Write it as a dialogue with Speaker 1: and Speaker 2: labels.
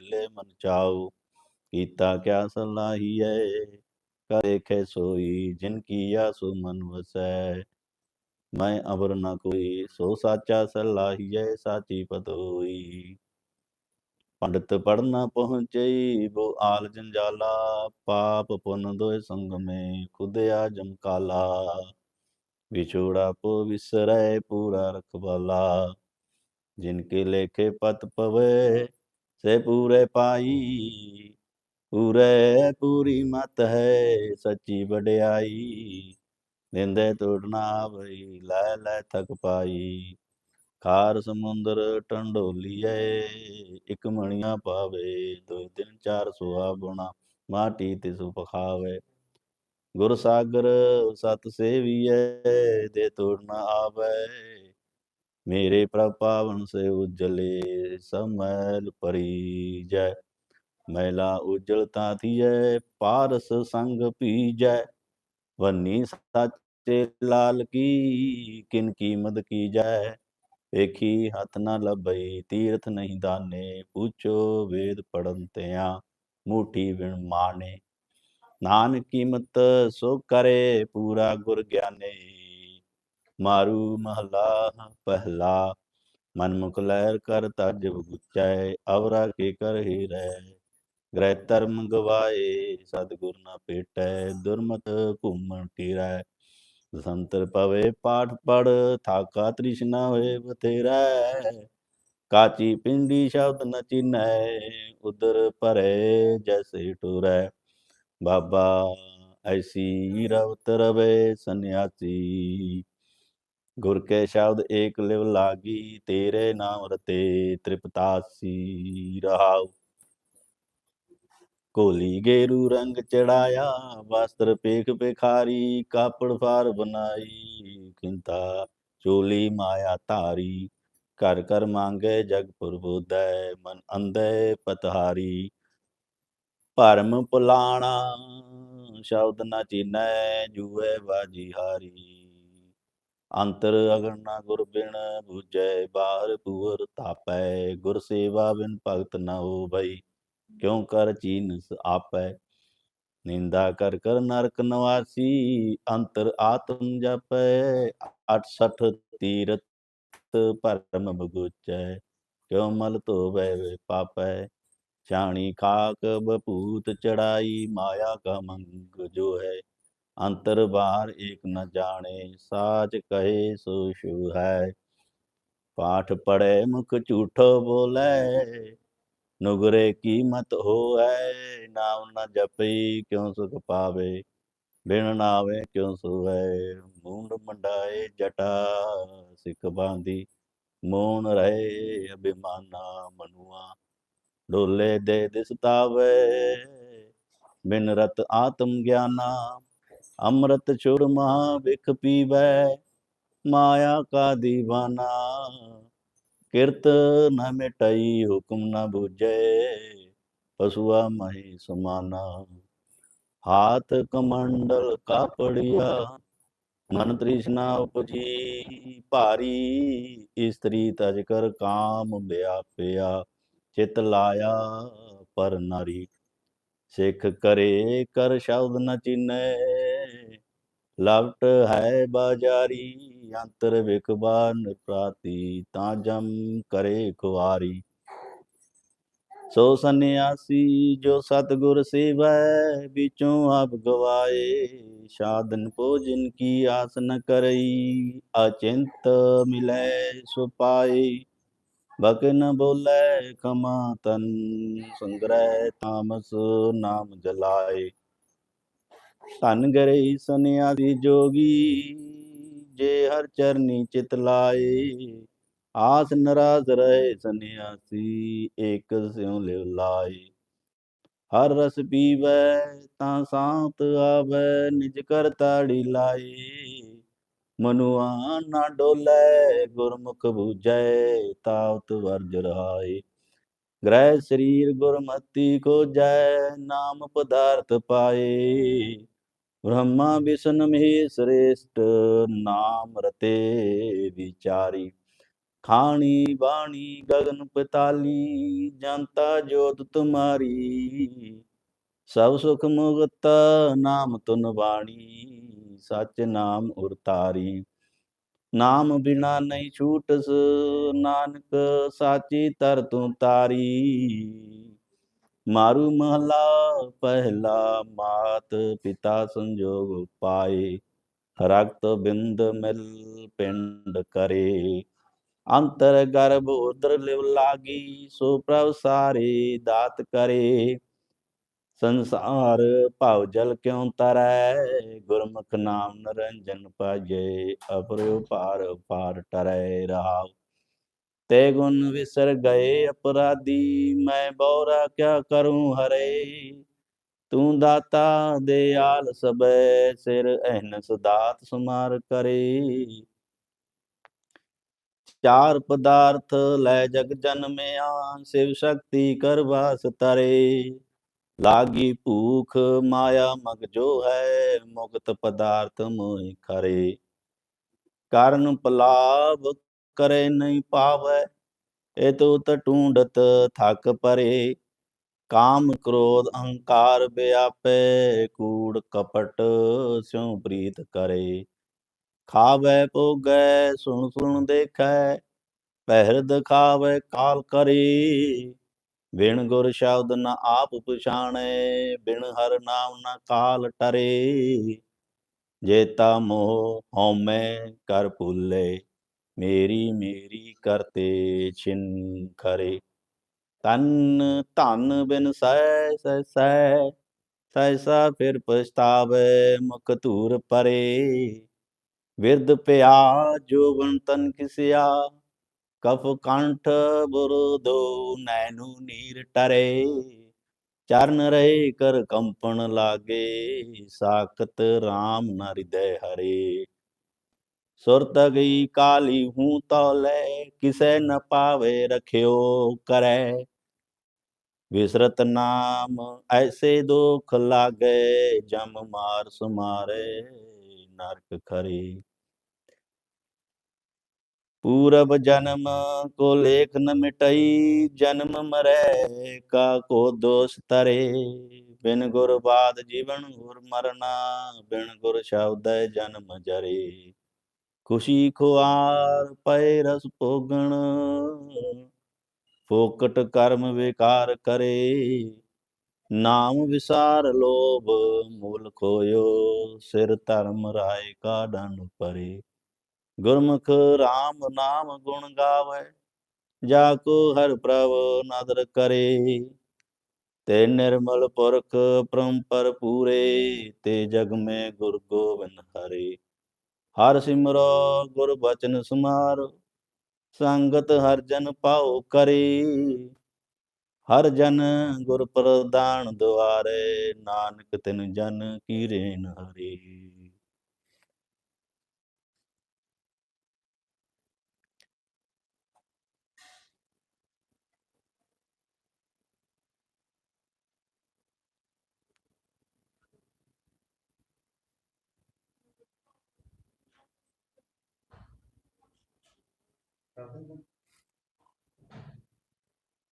Speaker 1: ਮੇਲੇ ਮਨ ਚਾਉ ਕੀਤਾ ਕਿਆ ਸਲਾਹੀਐ ਕਰ ਦੇਖੇ ਸੋਈ ਜਿਨ ਕੀਆ ਸੋ ਮਨ ਵਸੈ ਮੈਂ ਅਬਰ ਨ ਕੋਈ ਸੋ ਸਾਚਾ ਸਲਾਹੀਐ ਸਾਚੀ ਪਤ ਹੋਈ ਪੰਡਤ ਪੜਨਾ ਪਹੁੰਚਈ ਬੋ ਆਲ ਜੰਜਾਲਾ ਪਾਪ ਪੁੰਨ ਦੋਇ ਸੰਗ ਮੇ ਖੁਦਿਆ ਜਮਕਾਲਾ ਵਿਛੋੜਾ ਪੋ ਵਿਸਰੈ ਪੂਰਾ ਰਖਵਾਲਾ ਜਿਨ ਕੇ ਲੇਖੇ ਪਤ ਪਵੇ ਸੇ ਪੂਰੇ ਪਾਈ, ਪੂਰੇ ਪੂਰੀ ਮਤ ਹੈ ਸੱਚੀ ਵਡਿਆਈ। ਨਿੰਦੇ ਤੋੜਨਾ ਭਈ ਲੈ ਲੈ ਥਕ ਪਾਈ। ਖਾਰ ਸਮੁੰਦਰ ਟੰਡੋਲੀਏ ਇਕ ਮਣੀਆਂ ਪਾਵੇ, ਦੋ ਦਿਨ ਚਾਰ ਸੁਆ ਬੁਣਾ, ਮਾਟੀ ਤੇ ਸੁ ਪਖਾਵੇ ਗੁਰ ਸਾਗਰ ਸਤ ਸੇਵੀਐ ਦੇ ਤੋੜ ਆਵੇ ਮੇਰੇ ਪ੍ਰਭ ਪਾਵਨ ਸੇ ਉਜਲੇ ਸਮੈਲ ਪਰੀ ਜੈ। ਮੈਲਾ ਉਜਲ ਤਾਂ ਪਾਰਸ ਸੰਗ ਪੀਜੈ। ਵੰਨੀ ਸਾਚੇ ਲਾਲ ਕੀ, ਕਿਨ ਕੀਮਤ ਕੀਜੈ। ਵੇਖੀ ਹੱਥ ਨਾ ਲੱਭਈ, ਤੀਰਥ ਨਹੀਂ ਦਾਨੇ। ਪੂਛੋ ਵੇਦ ਪੜਨ ਤਿਆ, ਮੂਠੀ ਵਿਣ ਮਾਨੇ। ਨਾਨਕ ਕੀਮਤ ਸੋ ਕਰੇ, ਪੂਰਾ ਗੁਰ ਗਿਆਨੇ। ਮਾਰੂ ਮਹਲਾ ਪਹਿਲਾ, ਮਨ ਮੁਖ ਲਹਿਰ ਕਰ ਤਜ ਬੁਚੈ, ਅਵਰਾ ਕੇ ਕਰ ਹੀ ਰਹਿ। ਗ੍ਰਹਿ ਧਰਮ ਗਵਾਏ, ਸਤਿਗੁਰ ਨਾ ਭੇਟੈ ਦੁਰਮਤ ਘੁੰਮਣ ਟੀਰੈ ਸੰਤਰ ਪਵੇ ਪਾਠ ਪੜ ਥਾਕਾ ਤ੍ਰਿਸ਼ਨਾ ਹੋਏ ਬਥੇਰਾ। ਕਾਚੀ ਪਿੰਡੀ ਸ਼ਬਦ ਨ ਚਿਨੈ, ਉਦਰ ਭਰੇ ਜੈਸੇ ਟੁਰੈ। ਬਾਬਾ, ਐਸੀ ਰਵਤ ਰਵੇ, ਸੰਨਿਆਸੀ ਗੁਰ ਕੇ ਸ਼ਬਦ ਏਕ ਲਿਵ ਲਾਗੀ, ਤੇਰੇ ਨਾਮ ਰਤੇ ਤ੍ਰਿਪਤਾਸੀ ਰਹਾਉ। ਕੋਲੀ ਗੇਰੂ ਰੰਗ ਚੜਾਇਆ, ਵਸਤਰ ਪੇਖ ਪੇਖਾਰੀ ਕਾਪੜ ਫਾਰ ਬਨਾਈ ਕਿੰਤਾ ਚੋਲੀ ਮਾਇਆ ਧਾਰੀ। ਘਰ ਘਰ ਮੰਗੇ, ਜਗ ਪੁਰਬੋਧੈ ਮਨ ਅੰਧੇ ਪਤਹਾਰੀ। ਭਰਮ ਪੁਲਾਣਾ ਸ਼ਬਦ ਨਾ ਚੀਨੈ ਜੂਏ ਬਾਜੀ ਹਾਰੀ। ਅੰਤਰ ਅਗਨ ਨਾ ਗੁਰ ਬਿਨ ਬੁਝੈ, ਬਾਹਰ ਪੂਰ ਤਾਪੈ। ਗੁਰ ਸੇਵਾ ਬਿਨ ਭਗਤ ਨ ਹੋਵਈ, ਕਿਉ ਕਰ ਚੀਨਸ ਆਪੈ? ਨਿੰਦਾ ਕਰ ਕਰ ਨਰਕ ਨਵਾਸੀ, ਅੰਤਰ ਆਤਮ ਜਪੈ। 68 ਤੀਰਤ ਭਰਮ ਬਗੁਚੈ, ਕਿਉ ਮਲ ਧੋਵੈ ਵੇ ਪਾਪੈ? ਛਾਣੀ ਖਾਕ, ਬਪੂਤ ਚੜਾਈ, ਮਾਇਆ ਕਾ ਮੰਗ ਜੋ ਹੈ ਅੰਤਰ ਬਾਹਰ ਏਕ ਨ ਜਾਣੇ, ਸਾਚ ਕਹੇ ਸੋ ਸ਼ੂ ਹੈ। ਪਾਠ ਪੜੇ ਮੁਖ ਝੂਠੋ ਬੋਲੇ, ਨੁਗਰੇ ਕੀਮਤ ਹੋਐ। ਨਾਮ ਨ ਜਪਈ ਕਿਉ ਸੁਖ ਪਾਵੇ, ਬਿਨ ਨਾਵੇ ਕਿਉ ਸੋਵੇ। ਮੂੰਡ ਮੰਡਾਏ ਜਟਾ, ਸਿੱਖ ਬਾਂਦੀ ਮੋਨ ਰਹੇ ਅਭਿਮਾਨਾ, ਮਨੁਆ ਡੋਲੇ ਦੇ ਦਿਸਤਾਵੇ ਬਿਨ ਰਤ ਆਤਮ ਗਿਆਨਾ ਅੰਮ੍ਰਿਤ ਛੁੜ ਮਹਾ ਵਿਖ ਪੀਵੈ, ਮਾਇਆ ਕਾ ਦੀਵਾਨਾ। ਕਿਰਤ ਨ ਮਿਟਈ ਹੁਕਮ ਨ ਬੁਝੈ, ਪਸੂਆ ਮਹੀ ਸਮਾਨਾ। ਹਾਥ ਕਮੰਡਲ ਕਾਪੜਿਆ, ਮਨ ਤ੍ਰਿਸ਼ਨਾ ਉਪਜੀ ਭਾਰੀ। ਇਸਤਰੀ ਤਜ ਕਰ ਕਾਮ ਵਿਆਪਿਆ, ਚਿਤ ਲਾਇਆ ਪਰ ਨਾਰੀ। ਸਿੱਖ ਕਰੇ ਕਰ ਸ਼ਬਦ ਨ ਚਿਨੈ ਲਵਟ ਹੈ ਬਾਜਾਰੀ ਅੰਤਰ ਵਿਕਬਾਨ ਪ੍ਰਾਤੀ ਤਾਂ ਜਮ ਕਰੇ ਕੁਆਰੀ ਸੋ ਸੰਨਿਆਸੀ ਜੋ ਸਤਗੁਰ ਸੇਵੈ ਵਿਚੋਂ ਆਪ ਗਵਾਏ ਸਾਧਨ ਭੋਜਨ ਕੀ ਆਸ ਨ ਕਰਈ ਅਚਿੰਤ ਮਿਲੈ ਸੋ ਪਾਏ ਬਕ ਨ ਬੋਲੇ ਕਮਾ ਤਨ ਸੰਗ੍ਰਹਿ ਤਾਮਸ ਨਾਮ ਜਲਾਏ ਧਨ ਗਰੇ ਸੰਨਿਆਸੀ ਜੋਗੀ, ਜੇ ਹਰ ਚਰਨੀ ਚਿਤ ਲਾਏ। ਆਸ ਨਰਾਜ਼ ਰਹੇ ਸੰਨਿਆਸੀ, ਏਕ ਸਿਉ ਲਿਵ ਲਾਏ। ਹਰ ਰਸ ਪੀਵੈ, ਤਾਂ ਸਾਤ ਆਵੈ, ਨਿਜ ਕਰ ਤਾੜੀ ਲਾਏ। ਮਨੁਆ ਨਾ ਡੋਲੇ, ਗੁਰਮੁਖ ਬੂਝੈ, ਤਾਵਤ ਵਰਜ ਰਹਾਏ। ਗ੍ਰਹਿ ਸਰੀਰ ਗੁਰਮਤੀ ਕੋ ਜੈ ਨਾਮ ਪਦਾਰਥ ਪਾਏ। ਬ੍ਰਹਮਾ ਵਿਸ਼ਨ ਮਹੇ ਸ੍ਰੇਸ਼ਟ ਨਾਮ ਰਤੇ ਵਿਚਾਰੀ। ਖਾਣੀ ਬਾਣੀ ਗगन ਪਤਾਲੀ, ਜਨਤਾ ਜੋਤ ਤੁਮਾਰੀ। ਸਭ ਸੁਖ ਮੁਕਤ ਨਾਮ ਤੁਨ ਬਾਣੀ, ਸਚ ਨਾਮ ਉਰਤਾਰੀ ਨਾਮ ਬਿਨਾ ਨਹੀਂ ਛੂਟਸ, ਨਾਨਕ ਸਾਚੀ ਤਰ ਤੂੰ ਤਾਰੀ। ਮਾਰੂ ਮਹਲਾ, ਪਹਿਲਾ ਮਾਤ ਪਿਤਾ ਸੰਜੋਗ ਪਾਏ। ਰਕਤ ਬਿੰਦ ਮਿਲ ਪਿੰਡ ਕਰੇ। ਅੰਤਰ ਗਰਭ ਉਦਰ ਲਿਵ ਲਾਗੀ, ਸੋ ਪ੍ਰਭ ਸਾਰੇ ਦਾਤ ਕਰੇ। ਸੰਸਾਰ ਭਾਵ ਜਲ ਕਿਉ ਤਰੈ, ਗੁਰਮੁਖ ਨਾਮ ਨਰੰਜਨ ਪਾਜੇ ਅਪਰਿ ਪਾਰ ਪਾਰ ਟਰੈ ਰਹਾਉ ਤੇ ਗੁਣ ਵਿਸਰ ਗਏ ਅਪਰਾਧੀ, ਮੈਂ ਬੋਰਾ ਕਿਆ ਕਰੂੰ ਹਰੇ? ਤੂੰ ਦਾਤਾ ਦਿਆਲ ਸਬੈ, ਸਿਰ ਅਹਨਸ ਦਾਤ ਸੁਮਾਰ ਕਰੇ। ਚਾਰ ਪਦਾਰਥ ਲੈ ਜਗ ਜਨਮਿਆ, ਸਿਵ ਸ਼ਕਤੀ ਕਰ ਵਾਸ ਤਰੇ। ਲਾਗੀ ਭੂਖ ਮਾਇਆ ਮਗ ਜੋ ਹੈ, ਮੁਕਤ ਪਦਾਰਥ ਮੋਹਿ ਖਰੇ। ਕਰਨ ਪਲਾਭ ਕਰੇ ਨਹੀਂ ਪਾਵੈ, ਇਹ ਤੋ ਟੂੰਡਤ ਥਕ ਪਰੇ। ਕਾਮ ਕ੍ਰੋਧ ਅਹੰਕਾਰ ਵਿਆਪੇ ਕੂੜ ਕਪਟ ਸਿਉ ਪ੍ਰੀਤ ਖਾਵੇ ਭੋਗੈ, ਸੁਣ ਸੁਣ ਦੇਖੈ ਪਹਿਰ ਦਿਖਾਵੇ ਕਾਲ ਕਰੇ। ਬਿਨ ਗੁਰ ਸ਼ਬਦ ਨ ਆਪ ਪਛਾਣੈ, ਬਿਨ ਹਰ ਨਾਮ ਨ ਕਾਲ ਟਰੇ। ਜੇਤਾ ਮੋਹ ਹਉਮੈ ਕਰ ਭੁੱਲੇ। ਮੇਰੀ ਮੇਰੀ ਕਰਤੇ ਛਿਨ ਕਰੇ। ਤਨ ਧਨ ਬਿਨ ਸਹਿ ਸਹਿ ਸਹਿ ਸੈਸਾ ਫਿਰ ਪਛਤਾਵੇ ਮੁਖ ਧੂਰ ਪਰੇ। ਵਿਰਧ ਪਿਆ ਜੋਵਨ ਤਨ ਕਿਸਿਆ, ਕਫ ਕੰਠ ਬੁਰਦੋ ਨੈਨੂ ਨੀਰ ਟਰੇ। ਚਰਨ ਰਹੇ ਕਰ ਕੰਪਣ ਲਾਗੇ, ਸਾਖਤ RAM ਨ ਹਿਰਦੈ ਹਰੇ। ਸੁਰਤ ਗਈ ਕਾਲੀ ਹੂੰ ਤੌਲੇ ਕਿਸੈ ਨ ਪਾਵੇ ਰਖਿਓ ਕਰੈ। ਵਿਸਰਤ ਨਾਮ ਐਸੇ ਦੁਖ ਲਾਗੇ, ਜਮ ਮਾਰ ਸੁਮਾਰੇ ਨਰਕ ਖਰੀ। ਪੂਰਬ ਜਨਮ ਕੋ ਲੇਖ ਨ ਮਿਟਈ, ਜਨਮ ਮਰੈ ਕਾ ਕੋ ਦੋਸ ਤਰੇ ਬਿਨ ਗੁਰ ਬਾਦ ਜੀਵਨ ਗੁਰ ਮਰਨਾ, ਬਿਨ ਗੁਰ ਸ਼ਬਦ ਜਨਮ ਜਰੇ। ਖੁਸ਼ੀ ਖੁਆਰ ਪੈ ਰਸ ਭੋਗਣ। ਫੋਕਟ ਕਰਮ ਵਿਕਾਰ ਕਰੇ, ਨਾਮ ਵਿਸਾਰ ਲੋਭ ਮੂਲ ਖੋਇਓ, ਸਿਰ ਧਰਮ ਰਾਏ ਕਾ ਡੰਡ ਪਰੇ ਗੁਰਮੁਖ RAM ਨਾਮ ਗੁਣ ਗਾਵੇ, ਜਾ ਕੋ ਹਰ ਪ੍ਰਭ ਨਦਰ ਕਰੇ। ਤੇ ਨਿਰਮਲ ਪੁਰਖ ਪਰੰਪਰ ਪੂਰੇ, ਤੇ ਜਗ ਮੇ ਗੁਰ ਗੋਬਿੰਦ ਹਰੇ। ਹਰ ਸਿਮਰੋ ਗੁਰ ਬਚਨ ਸਮਾਰੋ, ਸੰਗਤ ਹਰ ਜਨ ਪਾਉ ਕਰੇ। ਹਰ ਜਨ ਗੁਰ ਪ੍ਰਦਾਨ ਦੁਆਰੇ, ਨਾਨਕ ਤਿਨ ਜਨ ਕੀ ਰੇਨ ਹਰੀ Nothing?